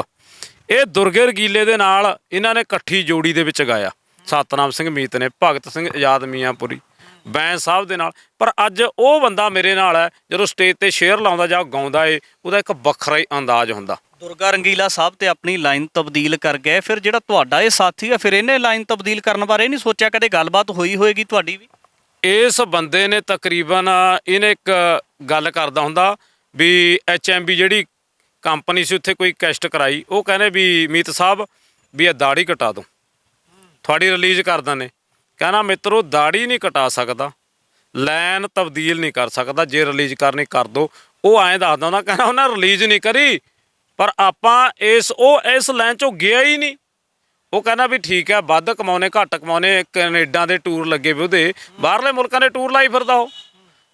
[SPEAKER 1] ਇਹ ਦੁਰਗੇ ਰਗੀਲੇ ਦੇ ਨਾਲ ਇਹਨਾਂ ਨੇ ਇਕੱਠੀ ਜੋੜੀ ਦੇ ਵਿੱਚ ਗਾਇਆ। ਸਤਨਾਮ ਸਿੰਘ ਮੀਤ ਨੇ ਭਗਤ ਸਿੰਘ ਆਜ਼ਾਦ ਮੀਆਂਪੁਰੀ ਬੈਂ ਸਾਹਿਬ ਦੇ ਨਾਲ। ਪਰ ਅੱਜ ਉਹ ਬੰਦਾ ਮੇਰੇ ਨਾਲ ਹੈ ਜਦੋਂ ਸਟੇਜ ਤੇ ਸ਼ੇਅਰ ਲਾਉਂਦਾ ਜਾਂ ਗਾਉਂਦਾ ਏ ਉਹਦਾ ਇੱਕ ਵੱਖਰਾ ਹੀ ਅੰਦਾਜ਼ ਹੁੰਦਾ।
[SPEAKER 2] ਦੁਰਗਾ ਰੰਗੀਲਾ ਸਾਹਿਬ ਤੇ ਆਪਣੀ ਲਾਈਨ ਤਬਦੀਲ ਕਰ ਗਏ। ਫਿਰ ਜਿਹੜਾ ਤੁਹਾਡਾ ਇਹ ਸਾਥੀ ਹੈ ਫਿਰ ਇਹਨੇ ਲਾਈਨ ਤਬਦੀਲ ਕਰਨ ਬਾਰੇ ਨਹੀਂ ਸੋਚਿਆ? ਕਦੇ ਗੱਲਬਾਤ ਹੋਈ ਹੋਏਗੀ ਤੁਹਾਡੀ ਵੀ?
[SPEAKER 1] ਇਸ ਬੰਦੇ ਨੇ ਤਕਰੀਬਨ ਇਹਨੇ ਇੱਕ ਗੱਲ ਕਰਦਾ ਹੁੰਦਾ ਵੀ ਐਚਐਮਬੀ ਜਿਹੜੀ ਕੰਪਨੀ ਸੀ, ਉੱਥੇ ਕੋਈ ਕੈਸਟ ਕਰਾਈ। ਉਹ ਕਹਿੰਦੇ ਵੀ, ਮੀਤ ਸਾਹਿਬ, ਵੀ ਇਹ ਦਾੜੀ ਕਟਾ ਦੋ। ਤੁਹਾਡੀ ਰਿਲੀਜ਼ ਕਰ ਦਿੰਦੇ। ਕਹਿੰਦਾ, ਮਿੱਤਰੋ ਦਾੜੀ ਨਹੀਂ ਕਟਾ ਸਕਦਾ। ਲਾਈਨ ਤਬਦੀਲ ਨਹੀਂ ਕਰ ਸਕਦਾ। ਜੇ ਰਿਲੀਜ਼ ਕਰਨੀ, ਕਰ ਦੋ। ਉਹ ਐਂ ਦੱਸਦਾ ਹੁੰਦਾ, ਕਹਿੰਦਾ, ਉਹਨਾਂ ਰਿਲੀਜ਼ ਨਹੀਂ ਕਰੀ। ਪਰ ਆਪਾਂ ਇਸ, ਉਹ ਇਸ ਲਾਈਨ ਚੋਂ ਗਿਆ ਹੀ ਨਹੀਂ। ਉਹ ਕਹਿੰਦਾ ਵੀ ਠੀਕ ਹੈ, ਵੱਧ ਕਮਾਉਨੇ ਘੱਟ ਕਮਾਉਨੇ ਕੈਨੇਡਾ ਦੇ ਟੂਰ ਲੱਗੇ ਵੀ ਉਹਦੇ। ਬਾਹਰਲੇ ਮੁਲਕਾਂ ਦੇ ਟੂਰ ਲਾਈ ਫਿਰਦਾ ਉਹ।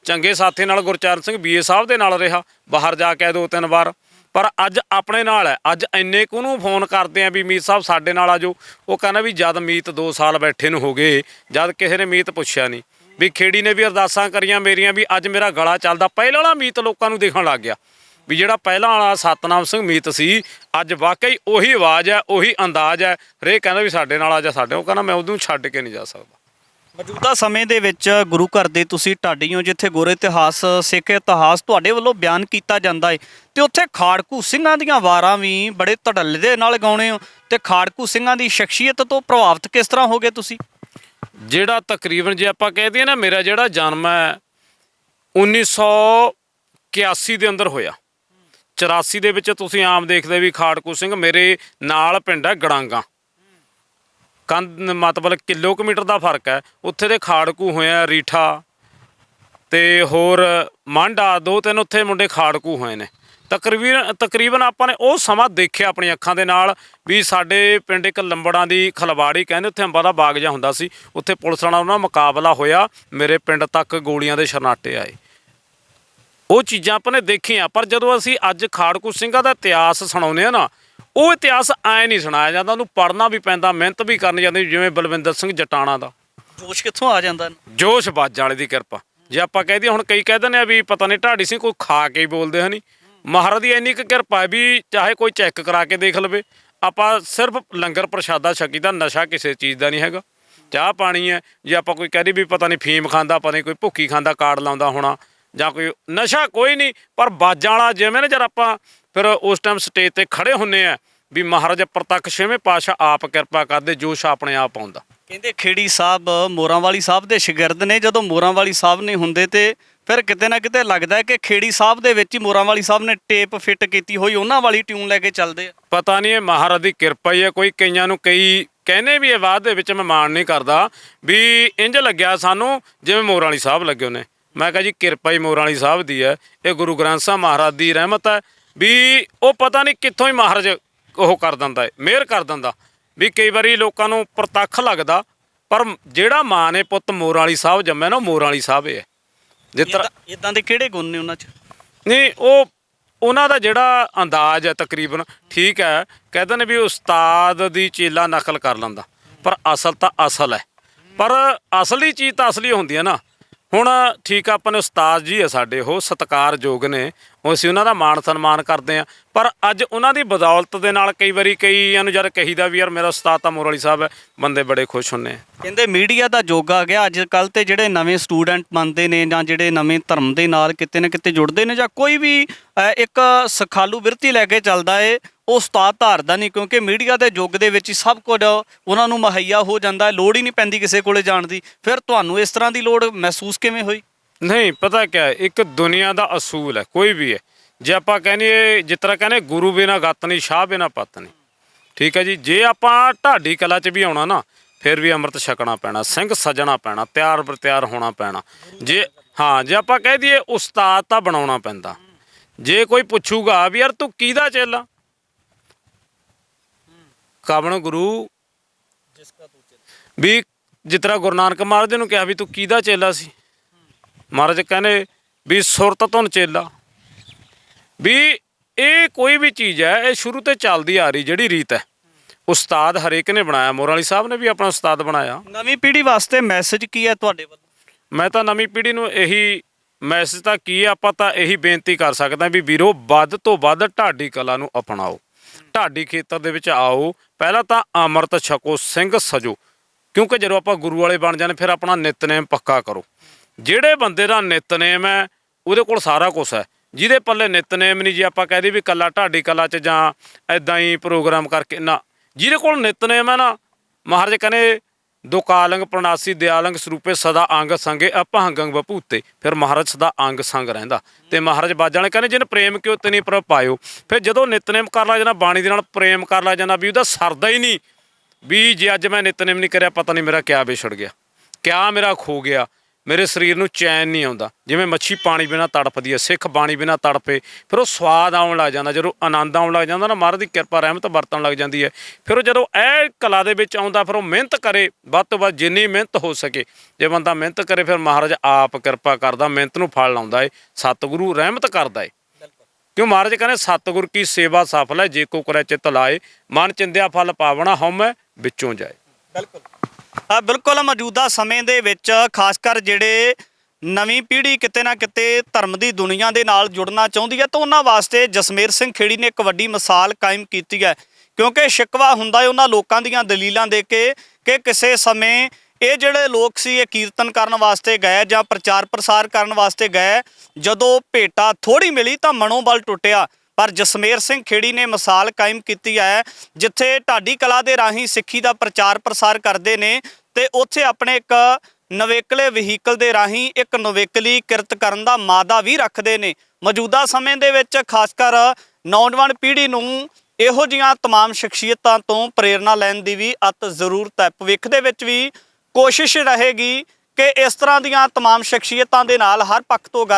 [SPEAKER 1] ਚੰਗੇ ਸਾਥੀ ਨਾਲ ਗੁਰਚਰਨ ਸਿੰਘ ਬੀਏ ਸਾਹਿਬ ਦੇ ਨਾਲ ਰਿਹਾ। ਬਾਹਰ ਜਾ ਕੇ ਦੋ ਤਿੰਨ ਵਾਰ। ਪਰ ਅੱਜ ਆਪਣੇ ਨਾਲ ਹੈ। ਅੱਜ ਇੰਨੇ ਕੁ ਨੂੰ ਫੋਨ ਕਰਦੇ ਆ ਵੀ ਮੀਤ ਸਾਹਿਬ ਸਾਡੇ ਨਾਲ ਆਜੋ ਉਹ ਕਹਿੰਦਾ ਵੀ ਜਦ ਮੀਤ 2 ਸਾਲ ਬੈਠੇ ਨੂੰ ਹੋ ਗਏ, ਜਦ ਕਿਸੇ ਨੇ ਮੀਤ ਪੁੱਛਿਆ ਨਹੀਂ। ਵੀ ਖੇੜੀ ਨੇ ਵੀ ਅਰਦਾਸਾਂ ਕਰੀਆਂ ਮੇਰੀਆਂ ਵੀ ਅੱਜ ਮੇਰਾ ਗਲਾ ਚੱਲਦਾ। ਪਹਿਲਾਂ ਵਾਲਾ ਮੀਤ ਲੋਕਾਂ ਨੂੰ ਦੇਖਣ ਲੱਗ ਗਿਆ। ਵੀ ਜਿਹੜਾ ਪਹਿਲਾਂ ਵਾਲਾ ਸਤਨਾਮ ਸਿੰਘ ਮੀਤ ਸੀ, ਅੱਜ ਵਾਕਈ ਉਹੀ ਆਵਾਜ਼ ਹੈ, ਉਹੀ ਅੰਦਾਜ਼ ਹੈ। ਹਰੇਕ ਕਹਿੰਦਾ ਵੀ ਸਾਡੇ ਨਾਲ ਆ ਜਾ, ਸਾਡੇ ਉਹ ਕਹਿੰਦਾ ਮੈਂ ਉਹਨੂੰ ਛੱਡ ਕੇ ਨਹੀਂ ਜਾ ਸਕਦਾ।
[SPEAKER 2] ਮੌਜੂਦਾ ਸਮੇਂ ਦੇ ਵਿੱਚ ਗੁਰੂ ਘਰ ਦੇ ਤੁਸੀਂ ਢਾਡੀ ਹੋ, ਜਿੱਥੇ ਗੁਰ ਇਤਿਹਾਸ, ਸਿੱਖ ਇਤਿਹਾਸ ਤੁਹਾਡੇ ਵੱਲੋਂ ਬਿਆਨ ਕੀਤਾ ਜਾਂਦਾ ਹੈ ਤੇ ਉੱਥੇ ਖਾੜਕੂ ਸਿੰਘਾਂ ਦੀਆਂ ਵਾਰਾਂ ਵੀ ਬੜੇ ਧੜੱਲੇ ਦੇ ਨਾਲ ਗਾਉਣੇ ਹੋ। ਤੇ ਖਾੜਕੂ ਸਿੰਘਾਂ ਦੀ ਸ਼ਖਸੀਅਤ ਤੋਂ ਪ੍ਰਭਾਵਿਤ ਕਿਸ ਤਰ੍ਹਾਂ ਹੋ ਗਏ ਤੁਸੀਂ?
[SPEAKER 1] ਜਿਹੜਾ ਤਕਰੀਬਨ ਜੇ ਆਪਾਂ ਕਹਿ ਦਈਏ ਨਾ, ਮੇਰਾ ਜਿਹੜਾ ਜਨਮ ਹੈ 1981 ਦੇ ਅੰਦਰ ਹੋਇਆ। 84 ਦੇ ਵਿੱਚ ਤੁਸੀਂ ਆਮ ਦੇਖਦੇ ਵੀ ਖਾੜਕੂ ਸਿੰਘ ਮੇਰੇ ਨਾਲ ਪਿੰਡ ਹੈ ਗੜਾਂਗਾ। ਕੰਧ ਮਤਲਬ ਕਿਲੋਮੀਟਰ ਦਾ ਫ਼ਰਕ ਹੈ। ਉੱਥੇ ਦੇ ਖਾੜਕੂ ਹੋਇਆ ਰੀਠਾ ਤੇ ਹੋਰ ਮਾਂਡਾ ਦੋ ਤਿੰਨ ਉੱਥੇ ਮੁੰਡੇ ਖਾੜਕੂ ਹੋਏ ਨੇ। ਤਕਰੀਬਨ ਤਕਰੀਬਨ ਆਪਾਂ ਨੇ ਉਹ ਸਮਾਂ ਦੇਖਿਆ ਆਪਣੀ ਅੱਖਾਂ ਦੇ ਨਾਲ ਵੀ ਸਾਡੇ ਪਿੰਡ ਇੱਕ ਲੰਬੜਾਂ ਦੀ ਖਲਵਾੜੀ ਕਹਿੰਦੇ ਉੱਥੇ ਅੰਬਾਂ ਦਾ ਬਾਗ ਜਿਹਾ ਹੁੰਦਾ ਸੀ। ਉੱਥੇ ਪੁਲਿਸ ਨਾਲ ਉਹਨਾਂ ਮੁਕਾਬਲਾ ਹੋਇਆ, ਮੇਰੇ ਪਿੰਡ ਤੱਕ ਗੋਲੀਆਂ ਦੇ ਸ਼ਰਨਾਟੇ ਆਏ। ਉਹ ਚੀਜ਼ਾਂ ਆਪਾਂ ਨੇ ਦੇਖੀਆਂ, ਪਰ ਜਦੋਂ ਅਸੀਂ ਅੱਜ ਖਾੜਕੂ ਸਿੰਘਾਂ ਦਾ ਇਤਿਹਾਸ ਸੁਣਾਉਂਦੇ ਆ ਨਾ ਉਹ ਇਤਿਹਾਸ ਐ ਨਹੀਂ ਸੁਣਾਇਆ ਜਾਂਦਾ ਉਹਨੂੰ ਪੜ੍ਹਨਾ ਵੀ ਪੈਂਦਾ ਮਿਹਨਤ ਵੀ ਕਰਨੀ ਜਾਂਦੀ ਜਿਵੇਂ ਬਲਵਿੰਦਰ ਸਿੰਘ ਜਟਾਣਾ ਦਾ।
[SPEAKER 2] ਜੋਸ਼ ਕਿੱਥੋਂ ਆ ਜਾਂਦਾ?
[SPEAKER 1] ਜੋਸ਼ ਬਾਜਾਂ ਵਾਲੇ ਦੀ ਕਿਰਪਾ। ਜੇ ਆਪਾਂ ਕਹਿ ਦਈਏ ਹੁਣ ਕਈ ਕਹਿ ਦਿੰਦੇ ਆ ਵੀ ਪਤਾ ਨਹੀਂ ਢਾਡੀ ਸਿੰਘ ਕੋਈ ਖਾ ਕੇ ਹੀ ਬੋਲਦੇ ਹਨੀ। ਮਹਾਰਾਜ ਦੀ ਇੰਨੀ ਕੁ ਕਿਰਪਾ ਵੀ ਚਾਹੇ ਕੋਈ ਚੈੱਕ ਕਰਾ ਕੇ ਦੇਖ ਲਵੇ ਆਪਾਂ ਸਿਰਫ ਲੰਗਰ ਪ੍ਰਸ਼ਾਦਾ ਛਕੀਦਾ ਨਸ਼ਾ ਕਿਸੇ ਚੀਜ਼ ਦਾ ਨਹੀਂ ਹੈਗਾ। ਚਾਹ ਪਾਣੀ ਹੈ ਜੇ ਆਪਾਂ ਕੋਈ ਕਹਿ ਦੀ ਵੀ ਪਤਾ ਨਹੀਂ ਫੀਮ ਖਾਂਦਾ ਪਤਾ ਨਹੀਂ ਕੋਈ ਭੁੱਕੀ ਖਾਂਦਾ ਕਾਰਡ ਲਾਉਂਦਾ ਹੋਣਾ ਜਾਂ ਕੋਈ ਨਸ਼ਾ ਕੋਈ ਨਹੀਂ ਪਰ ਬਾਜਾਂ ਵਾਲਾ ਜਿਵੇਂ ਨਾ ਜਦ ਆਪਾਂ ਫਿਰ ਉਸ ਟਾਈਮ ਸਟੇਜ ਤੇ ਖੜੇ ਹੁੰਨੇ ਆ ਵੀ ਮਹਾਰਾਜ ਪ੍ਰਤੱਖ ਛੇਵੇਂ ਪਾਸ਼ਾ ਆਪ ਕਿਰਪਾ ਕਰਦੇ ਜੋਸ਼ ਆਪਣੇ ਆਪ ਆਉਂਦਾ।
[SPEAKER 2] ਕਹਿੰਦੇ ਖੇੜੀ ਸਾਹਿਬ ਮੋਰਾਂ ਵਾਲੀ ਸਾਹਿਬ ਦੇ ਸ਼ਾਗਿਰਦ ਨੇ ਜਦੋਂ ਮੋਰਾਂ ਵਾਲੀ ਸਾਹਿਬ ਨਹੀਂ ਹੁੰਦੇ ਤੇ ਫਿਰ ਕਿਤੇ ਨਾ ਕਿਤੇ ਲੱਗਦਾ ਹੈ ਕਿ ਖੇੜੀ ਸਾਹਿਬ ਦੇ ਵਿੱਚ ਹੀ ਮੋਰਾਂ ਵਾਲੀ ਸਾਹਿਬ ਨੇ ਟੇਪ ਫਿੱਟ ਕੀਤੀ ਹੋਈ ਉਹਨਾਂ ਵਾਲੀ ਟਿਊਨ ਲੈ ਕੇ ਚੱਲਦੇ ਆ।
[SPEAKER 1] ਪਤਾ ਨਹੀਂ ਇਹ ਮਹਾਰਾਜ ਦੀ ਕਿਰਪਾ ਹੀ ਹੈ ਕੋਈ ਕਈਆਂ ਨੂੰ ਕਈ ਕਹਿੰਦੇ ਵੀ ਇਹ ਬਾਅਦ ਦੇ ਵਿੱਚ ਮੈਂ ਮਾਣ ਨਹੀਂ ਕਰਦਾ ਵੀ ਇੰਜ ਲੱਗਿਆ ਸਾਨੂੰ ਜਿਵੇਂ ਮੋਰਾਂ ਵਾਲੀ ਸਾਹਿਬ ਲੱਗੇ ਉਹਨੇ ਮੈਂ ਕਹਾਂ ਜੀ ਕਿਰਪਾ ਹੀ ਮੋਰਾਂ ਵਾਲੀ ਸਾਹਿਬ ਦੀ ਹੈ ਇਹ ਗੁਰੂ ਗ੍ਰੰਥ ਸਾਹਿਬ ਮਹਾਰਾਜ ਦੀ ਰਹਿਮਤ ਹੈ ਵੀ ਉਹ ਪਤਾ ਨਹੀਂ ਕਿੱਥੋਂ ਹੀ ਮਹਾਰਾਜ ਉਹ ਕਰ ਦਿੰਦਾ ਹੈ ਮਿਹਰ ਕਰ ਦਿੰਦਾ। ਵੀ ਕਈ ਵਾਰੀ ਲੋਕਾਂ ਨੂੰ ਪ੍ਰਤੱਖ ਲੱਗਦਾ ਪਰ ਜਿਹੜਾ ਮਾਂ ਨੇ ਪੁੱਤ ਮੋਰਾਂ ਵਾਲੀ ਸਾਹਿਬ ਜੰਮਿਆ ਨਾ ਉਹ ਮੋਰਾਂ ਵਾਲੀ ਸਾਹਿਬ ਹੈ ਤਰ੍ਹਾਂ
[SPEAKER 2] ਇਦਾਂ ਦੇ ਕਿਹੜੇ ਗੁਣ ਨੇ ਉਹਨਾਂ 'ਚ?
[SPEAKER 1] ਨਹੀਂ ਉਹ ਉਹਨਾਂ ਦਾ ਜਿਹੜਾ ਅੰਦਾਜ਼ ਹੈ ਤਕਰੀਬਨ ਠੀਕ ਹੈ ਕਹਿੰਦੇ ਨੇ ਵੀ ਉਸਤਾਦ ਦੀ ਚੇਲਾ ਨਕਲ ਕਰ ਲੈਂਦਾ ਪਰ ਅਸਲ ਤਾਂ ਅਸਲ ਹੈ। ਪਰ ਅਸਲੀ ਚੀਜ਼ ਤਾਂ ਅਸਲੀ ਹੁੰਦੀ ਹੈ ਨਾ। ਹੁਣ ਠੀਕ ਆ ਆਪਾਂ ਨੇ ਉਸਤਾਦ ਜੀ ਆ ਸਾਡੇ, ਉਹ ਸਤਿਕਾਰਯੋਗ ਨੇ, ਉਹ ਅਸੀਂ ਉਹਨਾਂ ਦਾ ਮਾਣ ਸਨਮਾਨ ਕਰਦੇ ਆ। ਪਰ ਅੱਜ ਉਹਨਾਂ ਦੀ ਬਦੌਲਤ ਦੇ ਨਾਲ ਕਈ ਵਾਰੀ ਕਈਆਂ ਨੂੰ ਜਦ ਕਹੀਦਾ ਵੀ, ਯਾਰ ਮੇਰਾ ਉਸਤਾਦ ਤਾਂ ਮੋਰਾਲੀ ਸਾਹਿਬ ਹੈ, ਬੰਦੇ ਬੜੇ ਖੁਸ਼ ਹੁੰਨੇ
[SPEAKER 2] ਕਹਿੰਦੇ ਮੀਡੀਆ ਦਾ ਯੋਗ ਆ ਗਿਆ, ਅੱਜ ਕੱਲ ਤੇ ਜਿਹੜੇ ਨਵੇਂ ਸਟੂਡੈਂਟ ਬਣਦੇ ਨੇ ਜਾਂ ਜਿਹੜੇ ਨਵੇਂ ਧਰਮ ਦੇ ਨਾਲ ਕਿਤੇ ਨਾ ਕਿਤੇ ਜੁੜਦੇ ਨੇ ਜਾਂ ਕੋਈ ਵੀ ਇੱਕ ਸਖਾਲੂ ਬਿਰਤੀ ਲੈ ਕੇ ਚੱਲਦਾ ਏ ਉਹ ਉਸਤਾਦ ਧਾਰਦਾ ਨਹੀਂ, ਕਿਉਂਕਿ ਮੀਡੀਆ ਦੇ ਯੁੱਗ ਦੇ ਵਿੱਚ ਹੀ ਸਭ ਕੁਝ ਉਹਨਾਂ ਨੂੰ ਮੁਹੱਈਆ ਹੋ ਜਾਂਦਾ ਹੈ, ਲੋੜ ਹੀ ਨਹੀਂ ਪੈਂਦੀ ਕਿਸੇ ਕੋਲੇ ਜਾਣ ਦੀ। ਫਿਰ ਤੁਹਾਨੂੰ ਇਸ ਤਰ੍ਹਾਂ ਦੀ ਲੋੜ ਮਹਿਸੂਸ ਕਿਵੇਂ ਹੋਈ?
[SPEAKER 1] ਨਹੀਂ, ਪਤਾ ਕਿਆ ਹੈ, ਇੱਕ ਦੁਨੀਆ ਦਾ ਅਸੂਲ ਹੈ, ਕੋਈ ਵੀ ਹੈ। ਜੇ ਆਪਾਂ ਕਹਿੰਦੇ ਜਿਸ ਤਰ੍ਹਾਂ ਕਹਿੰਦੇ ਗੁਰੂ ਬਿਨਾ ਗੱਤ ਨਹੀਂ, ਸ਼ਾਹ ਬਿਨਾ ਪਤ ਨਹੀਂ। ਠੀਕ ਹੈ ਜੀ, ਜੇ ਆਪਾਂ ਢਾਡੀ ਕਲਾ 'ਚ ਵੀ ਆਉਣਾ ਨਾ, ਫਿਰ ਵੀ ਅੰਮ੍ਰਿਤ ਛਕਣਾ ਪੈਣਾ, ਸਿੰਘ ਸਜਣਾ ਪੈਣਾ, ਤਿਆਰ ਬਰ ਤਿਆਰ ਹੋਣਾ ਪੈਣਾ। ਜੇ, ਹਾਂ, ਜੇ ਆਪਾਂ ਕਹਿ ਦਈਏ, ਉਸਤਾਦ ਤਾਂ ਬਣਾਉਣਾ ਪੈਂਦਾ। ਜੇ ਕੋਈ ਪੁੱਛੂਗਾ ਵੀ, ਯਾਰ ਤੂੰ ਕਿਹਦਾ ਚੇਲਾ? ਕਵਣ ਗੁਰੂ ਵੀ ਜਿਸ ਤਰ੍ਹਾਂ ਗੁਰੂ ਨਾਨਕ ਮਹਾਰਾਜ ਨੂੰ ਕਿਹਾ ਵੀ ਤੂੰ ਕਿਹਦਾ ਚੇਲਾ ਸੀ? ਮਹਾਰਾਜ ਕਹਿੰਦੇ ਵੀ ਸੁਰਤ ਧੁਨ ਚੇਲਾ। ਵੀ ਇਹ ਕੋਈ ਵੀ ਚੀਜ਼ ਹੈ ਇਹ ਸ਼ੁਰੂ ਤੋਂ ਚੱਲਦੀ ਆ ਰਹੀ ਜਿਹੜੀ ਰੀਤ ਹੈ। ਉਸਤਾਦ ਹਰੇਕ ਨੇ ਬਣਾਇਆ ਮੋਰਾਂ ਵਾਲੀ ਸਾਹਿਬ ਨੇ ਵੀ ਆਪਣਾ ਉਸਤਾਦ ਬਣਾਇਆ।
[SPEAKER 2] ਨਵੀਂ ਪੀੜ੍ਹੀ ਵਾਸਤੇ ਮੈਸੇਜ ਕੀ ਹੈ ਤੁਹਾਡੇ ਵੱਲੋਂ?
[SPEAKER 1] ਮੈਂ ਤਾਂ ਨਵੀਂ ਪੀੜ੍ਹੀ ਨੂੰ ਇਹੀ ਮੈਸੇਜ ਤਾਂ ਕੀ ਹੈ ਆਪਾਂ ਤਾਂ ਇਹੀ ਬੇਨਤੀ ਕਰ ਸਕਦੇ ਹਾਂ ਵੀ ਵੀਰੋ ਵੱਧ ਤੋਂ ਵੱਧ ਢਾਡੀ ਕਲਾ ਨੂੰ ਅਪਣਾਓ। ਢਾਡੀ ਖੇਤਰ ਦੇ ਵਿੱਚ ਆਓ। ਪਹਿਲਾਂ ਤਾਂ ਅੰਮ੍ਰਿਤ ਛਕੋ, ਸਿੰਘ ਸਜੋ। ਕਿਉਂਕਿ ਜਦੋਂ ਆਪਾਂ ਗੁਰੂ ਵਾਲੇ ਬਣ ਜਾਂਦੇ, ਫਿਰ ਆਪਣਾ ਨਿਤਨੇਮ ਪੱਕਾ ਕਰੋ। ਜਿਹੜੇ ਬੰਦੇ ਦਾ ਨਿਤਨੇਮ ਹੈ, ਉਹਦੇ ਕੋਲ ਸਾਰਾ ਕੁਝ ਹੈ। ਜਿਹਦੇ ਪੱਲੇ ਨਿਤਨੇਮ ਨਹੀਂ, ਜੀ ਆਪਾਂ ਕਹਦੇ ਵੀ ਕੱਲਾ ਢਾਡੀ ਕਲਾ 'ਚ ਜਾਂ ਐਦਾਂ ਹੀ ਪ੍ਰੋਗਰਾਮ ਕਰਕੇ, ਨਾ। ਜਿਹਦੇ ਕੋਲ ਨਿਤਨੇਮ ਹੈ ਨਾ, ਮਹਾਰਾਜ ਕਹਿੰਦੇ ਦੁਕਾਲੰਗ ਪ੍ਰਣਾਸੀ ਦਿਆਲੰਗ ਸਰੂਪੇ ਸਦਾ ਅੰਗ ਸੰਗੇ ਅਪਹੰਗੰ ਬਪੂਤੇ ਫਿਰ ਮਹਾਰਾਜ ਸਦਾ ਅੰਗ ਸੰਗ ਰਹਿੰਦਾ। ਤੇ ਮਹਾਰਾਜ ਬਾਜਾਂ ਵਾਲੇ ਕਹਿੰਦੇ ਜਿਨ ਪ੍ਰੇਮ ਕਿਉ ਤਨੀ ਪ੍ਰਭ ਪਾਇਓ? ਫਿਰ ਜਦੋਂ ਨਿਤਨੇਮ ਕਰ ਲਾ ਜਾਂਦਾ, ਬਾਣੀ ਦੇ ਨਾਲ ਪ੍ਰੇਮ ਕਰ ਲਾ ਜਾਂਦਾ, ਵੀ ਉਹਦਾ ਸਰਦਾ ਹੀ ਨਹੀਂ। ਵੀ ਜੇ ਅੱਜ ਮੈਂ ਨਿਤਨੇਮ ਨਹੀਂ ਕਰਿਆ, ਪਤਾ ਨਹੀਂ ਮੇਰਾ ਕਿਆ ਵਿਛੜ ਗਿਆ। ਕਿਆ ਮੇਰਾ ਖੋ ਗਿਆ। ਮੇਰੇ ਸਰੀਰ ਨੂੰ ਚੈਨ ਨਹੀਂ ਆਉਂਦਾ। ਜਿਵੇਂ ਮੱਛੀ ਪਾਣੀ ਬਿਨਾ ਤੜਪਦੀ ਹੈ, ਸਿੱਖ ਬਾਣੀ ਬਿਨਾ ਤੜਪੇ, ਫਿਰ ਉਹ ਸਵਾਦ ਆਉਣ ਲੱਗ ਜਾਂਦਾ, ਜਦੋਂ ਆਨੰਦ ਆਉਣ ਲੱਗ ਜਾਂਦਾ ਨਾ, ਮਹਾਰਾਜ ਦੀ ਕਿਰਪਾ, ਰਹਿਮਤ ਵਰਤਣ ਲੱਗ ਜਾਂਦੀ ਹੈ। ਫਿਰ ਉਹ ਜਦੋਂ ਇਹ ਕਲਾ ਦੇ ਵਿੱਚ ਆਉਂਦਾ, ਫਿਰ ਉਹ ਮਿਹਨਤ ਕਰੇ, ਵੱਧ ਤੋਂ ਵੱਧ ਜਿੰਨੀ ਮਿਹਨਤ ਹੋ ਸਕੇ। ਜੇ ਬੰਦਾ ਮਿਹਨਤ ਕਰੇ, ਫਿਰ ਮਹਾਰਾਜ ਆਪ ਕਿਰਪਾ ਕਰਦਾ, ਮਿਹਨਤ ਨੂੰ ਫਲ ਲਾਉਂਦਾ ਏ, ਸਤਿਗੁਰੂ ਰਹਿਮਤ ਕਰਦਾ ਏ। ਕਿਉਂ ਮਹਾਰਾਜ ਕਹਿੰਦੇ, ਸਤਿਗੁਰ ਕੀ ਸੇਵਾ ਸਫਲ ਹੈ, ਜੇ ਕੋ ਕਰੈ ਚਿਤ ਲਾਏ, ਮਨ ਚਿੰਦਿਆ ਫਲ ਪਾਵਣਾ ਹਉਮੈ, ਵਿੱਚੋਂ ਜਾਏ।
[SPEAKER 2] ਬਿਲਕੁਲ। ਬਿਲਕੁਲ ਮੌਜੂਦਾ ਸਮੇਂ ਦੇ ਵਿੱਚ, ਖਾਸ ਕਰ ਜਿਹੜੇ ਨਵੀਂ ਪੀੜ੍ਹੀ ਕਿਤੇ ਨਾ ਕਿਤੇ ਧਰਮ ਦੀ ਦੁਨੀਆ ਦੇ ਨਾਲ ਜੁੜਨਾ ਚਾਹੁੰਦੀ ਹੈ, ਤਾਂ ਉਹਨਾਂ ਵਾਸਤੇ ਜਸਮੇਰ ਸਿੰਘ ਖੇੜੀ ਨੇ ਇੱਕ ਵੱਡੀ ਮਿਸਾਲ ਕਾਇਮ ਕੀਤੀ ਹੈ। ਕਿਉਂਕਿ ਸ਼ਿਕਵਾ ਹੁੰਦਾ ਹੈ ਉਹਨਾਂ ਲੋਕਾਂ ਦੀਆਂ ਦਲੀਲਾਂ ਦੇ ਕੇ, ਕਿ ਕਿਸੇ ਸਮੇਂ ਇਹ ਜਿਹੜੇ ਲੋਕ ਸੀ, ਇਹ ਕੀਰਤਨ ਕਰਨ ਵਾਸਤੇ ਗਏ ਜਾਂ ਪ੍ਰਚਾਰ ਪ੍ਰਸਾਰ ਕਰਨ ਵਾਸਤੇ ਗਏ, ਜਦੋਂ ਭੇਟਾ ਥੋੜੀ ਮਿਲੀ ਤਾਂ ਮਨੋਬਲ ਟੁੱਟਿਆ। ਪਰ ਜਸਮੇਰ ਸਿੰਘ ਖੇੜੀ ਨੇ ਮਿਸਾਲ ਕਾਇਮ ਕੀਤੀ ਹੈ ਜਿੱਥੇ ਢਾਡੀ ਕਲਾ ਦੇ ਰਾਹੀਂ ਸਿੱਖੀ ਦਾ ਪ੍ਰਚਾਰ ਪ੍ਰਸਾਰ ਕਰਦੇ ਨੇ ਤੇ ਉੱਥੇ ਆਪਣੇ ਇੱਕ ਨਵੇਕਲੇ ਵਹੀਕਲ ਦੇ ਰਾਹੀਂ ਇੱਕ ਨਵੇਕਲੀ ਕਿਰਤ ਕਰਨ ਦਾ ਮਾਦਾ ਵੀ ਰੱਖਦੇ ਨੇ ਮੌਜੂਦਾ ਸਮੇਂ ਦੇ ਵਿੱਚ ਖਾਸ ਕਰ ਨੌਜਵਾਨ ਪੀੜ੍ਹੀ ਨੂੰ ਇਹੋ ਜੀਆਂ तमाम ਸ਼ਖਸੀਅਤਾਂ ਤੋਂ ਪ੍ਰੇਰਣਾ ਲੈਣ ਦੀ ਵੀ ਅਤ ਜ਼ਰੂਰਤ ਹੈ ਭਵਿੱਖ ਦੇ ਵਿੱਚ ਵੀ ਕੋਸ਼ਿਸ਼ ਰਹੇਗੀ ਕਿ ਇਸ ਤਰ੍ਹਾਂ ਦੀਆਂ तमाम ਸ਼ਖਸੀਅਤਾਂ ਦੇ ਨਾਲ ਹਰ ਪੱਖ ਤੋਂ ਗੱਲ